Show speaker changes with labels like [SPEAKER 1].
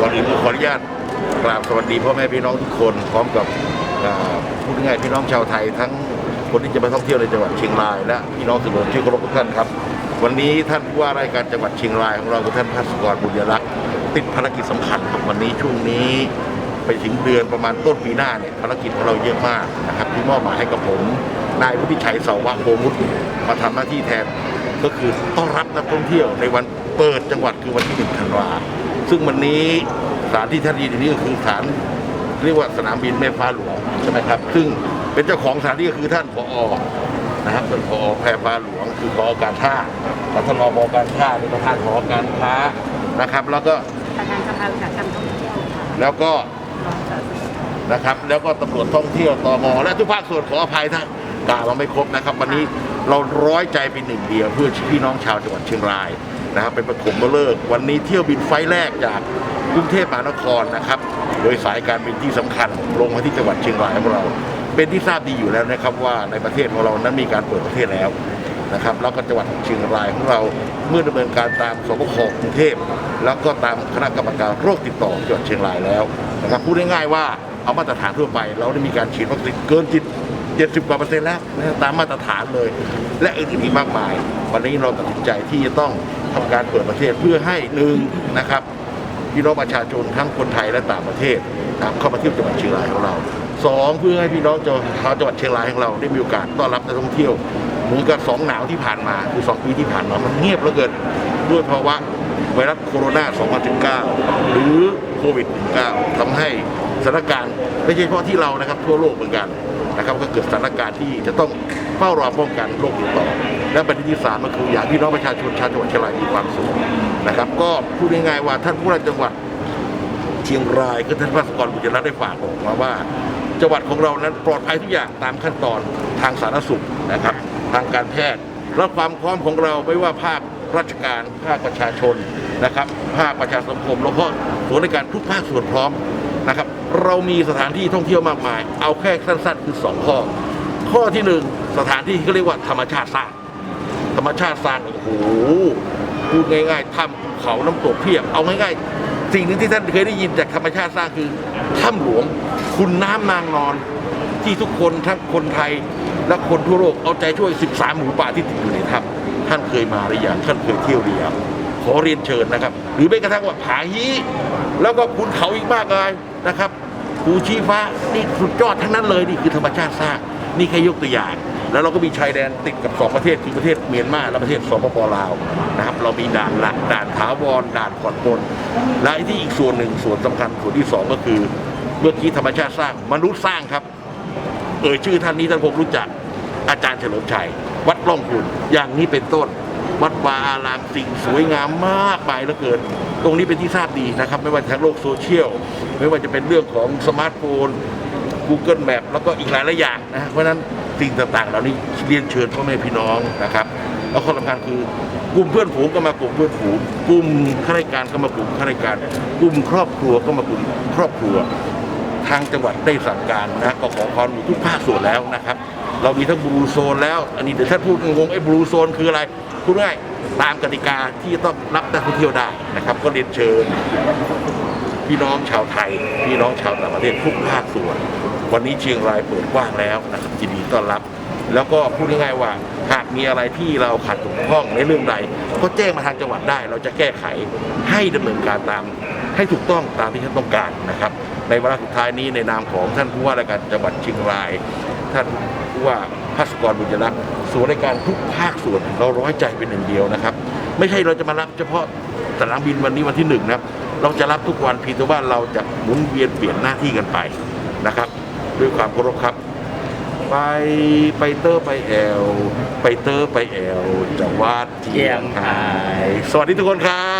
[SPEAKER 1] ก่อนอื่นก็ขออนุญาตกราบสวัสดีพ่อแม่พี่น้องทุกคนพร้อมกับพูดง่ายพี่น้องชาวไทย ทั้งคนที่จะมาท่องเที่ยวในจังหวัดเชียงรายและพี่น้องสื่อมวลชนที่เคารพทุกท่านครับ วันนี้ท่านผู้ว่าราชการจังหวัดเชียงรายของเราคือท่านพัสกรบุญยรักษ์ติดภารกิจสำคัญครับวันนี้ช่วงนี้ไปถึงเดือนประมาณต้นปีหน้าเนี่ยภารกิจของเราเยอะมากนะครับที่มอบหมายให้กับผมนายวุฒิชัยเสาวะโพมุตมาทำหน้าที่แทนก็คือต้อนรับนักท่องเที่ยวในวันเปิดจังหวัดคือวันที่หนึ่งธันวาคม ซึ่งวันนี้สถานที่ท่านยืนอยู่นี้ก็คือสถานเรียกว่าสนามบินแม่ฟ้าหลวงใช่ไหมครับ ซึ่งเป็นเจ้าของสถานที่ก็คือท่านผอนะครับเป็นผอแพรฟ้าหลวง คือผอการท่าและท่านรองผอการท่าเป็นประธานผอการค้านะครับ แล้วก็
[SPEAKER 2] ประธานสภาอุตสาหกรรมท่องเที่ยวค่ะ
[SPEAKER 1] แล้วก็
[SPEAKER 2] รองสารวัตร
[SPEAKER 1] นะครับ แล้วก็ตำรวจท่องเที่ยวตมและทุกภาคส่วนขออภัยถ้ากล่าวมาไม่ครบนะครับ วันนี้ เราร้อยใจเป็นหนึ่งเดียวเพื่อพี่น้องชาวจังหวัดเชียงรายนะครับเป็นปฐมฤกษ์วันนี้เที่ยวบินไฟล์แรกจากกรุงเทพมหานครนะครับ โดยสายการบินที่สำคัญลงมาที่จังหวัดเชียงรายของเรา เป็นที่ทราบดีอยู่แล้วนะครับว่าในประเทศของเรานั้นมีการเปิดประเทศแล้วนะครับแล้วก็จังหวัดเชียงรายของเราเมื่อดำเนินการตามสบคกรุงเทพ แล้วก็ตามคณะกรรมการโรคติดต่อจังหวัดเชียงรายแล้วนะครับพูดง่ายๆว่าเอามาตรฐานทั่วไป เราได้มีการฉีดวัคซีนเกินจิต 70กว่าเปอร์เซ็นต์แล้วนะตามมาตรฐานเลย และอื่นๆอีกมากมาย วันนี้เราตัดสินใจที่จะต้องทำการเปิดประเทศเพื่อให้หนึ่งนะครับพี่น้องประชาชนทั้งคนไทยและต่างประเทศนะครับเข้ามาเที่ยวจังหวัดเชียงรายของเราสองเพื่อให้พี่น้องชาวจังหวัดเชียงรายของเราได้มีโอกาสต้อนรับนักท่องเที่ยวเหมือนกับสองหนาวที่ผ่านมาคือสองปีที่ผ่านมามันเงียบเหลือเกินด้วยภาวะไวรัสโคโรนา2019 หรือโควิด 19 ทำให้สถานการณ์ไม่ใช่เฉพาะที่เรานะครับทั่วโลกเหมือนกัน นะครับก็เกิดสถานการณ์ที่จะต้องเฝ้ารอป้องกันโรคติดต่อ และประเด็นที่สามก็คืออยากให้พี่น้องประชาชนชาวจังหวัดเชียงรายมีความสุขนะครับ ก็พูดง่ายๆว่าท่านผู้ว่าจังหวัดเชียงรายก็ท่านพัสกรบุญรัตน์ได้ฝากบอกมาว่าจังหวัดของเรานั้นปลอดภัยทุกอย่างตามขั้นตอนทางสาธารณสุขนะครับ ทางการแพทย์และความพร้อมของเราไม่ว่าภาคราชการภาคประชาชนนะครับ ภาคประชาสังคมแล้วก็ส่วนในการทุกภาคส่วนพร้อม นะครับ เรามีสถานที่ท่องเที่ยวมากมาย เอาแค่สั้นๆคือสองข้อ ข้อที่หนึ่งสถานที่ที่เขาเรียกว่าธรรมชาติสร้าง ธรรมชาติสร้างโอ้โหพูดง่ายๆถ้ำเขาน้ำตกเพียบ เอาง่ายๆ สิ่งหนึ่งที่ท่านเคยได้ยินจากธรรมชาติสร้างคือถ้ำหลวงคุณน้ำนางนอน ที่ทุกคนทั้งคนไทยและคนทั่วโลกเอาใจช่วย 13 หมูป่าที่ติดอยู่ในถ้ำท่านเคยมาหรือยังท่านเคยเที่ยวหรือยังขอเรียนเชิญนะครับ หรือแม้กระทั่งว่าผาฮีแล้วก็คุณเขาอีกมากมาย นะครับภูชีฟ้านี่สุดยอดทั้งนั้นเลยนี่คือธรรมชาติสร้างนี่แค่ยกตัวอย่าง แล้วเราก็มีชายแดนติดกับสองประเทศคือประเทศเมียนมาและประเทศสปปลาวนะครับ เรามีด่านหลักด่านถาวรด่านก่อนปนและที่อีกส่วนหนึ่งส่วนสำคัญส่วนที่สองก็คือเมื่อกี้ธรรมชาติสร้างมนุษย์สร้างครับ เอ่ยชื่อท่านนี้ท่านคงรู้จักอาจารย์เฉลิมชัย วัดร่องคุณอย่างนี้เป็นต้น วัดวาอารามสิ่งสวยงามมากมายเหลือเกิน ตรงนี้เป็นที่ทราบดีนะครับ ไม่ว่าทางโลกโซเชียล ไม่ว่าจะเป็นเรื่องของสมาร์ทโฟน Google Map แล้วก็อีกหลายหลายอย่างนะเพราะฉะนั้นสิ่งต่างๆ เหล่านี้เรียนเชิญพ่อแม่พี่น้องนะครับแล้วข้อสำคัญคือกลุ่มเพื่อนฝูงก็มากลุ่มเพื่อนฝูงกลุ่มข้าราชการก็มากลุ่มข้าราชการ กลุ่มครอบครัวก็มากลุ่มครอบครัว ทางจังหวัดได้สั่งการนะก็ขอความรู้ทุกภาคส่วนแล้วนะครับ เรามีทั้งบลูโซนแล้ว อันนี้เดี๋ยวท่านพูดงงไอ้บลูโซนคืออะไร พูดง่ายตามกติกาที่ต้องรับนักท่องเที่ยวได้นะครับ ก็เรียนเชิญ พี่น้องชาวไทย พี่น้องชาวต่างประเทศทุกภาคส่วน วันนี้เชียงรายเปิดกว้างแล้วนะครับยินดีต้อนรับ แล้วก็พูดง่ายๆว่าหากมีอะไรที่เราขัดตกบกพร่องในเรื่องใด ก็แจ้งมาทางจังหวัดได้ เราจะแก้ไขให้ดำเนินการตาม ให้ถูกต้องตามที่ท่านต้องการนะครับ ในวาระสุดท้ายนี้ในนามของท่านผู้ว่าราชการจังหวัดเชียงราย ท่านผู้ว่า พัสกรบุญยรักษ์ส่วนในการทุกภาคส่วนเราร้อยใจเป็นหนึ่งเดียวนะครับ ไม่ใช่เราจะมารับเฉพาะสนามบินวันนี้วันที่หนึ่งนะครับเราจะรับทุกวันเพียงแต่ว่าเราจะหมุนเวียนเปลี่ยนหน้าที่กันไปนะครับ ด้วยความเคารพครับ ไปไปเตอร์ไปแอล ไปเตอร์ไปแอลจะวาดเจียงไฮ้สวัสดีทุกคนครับ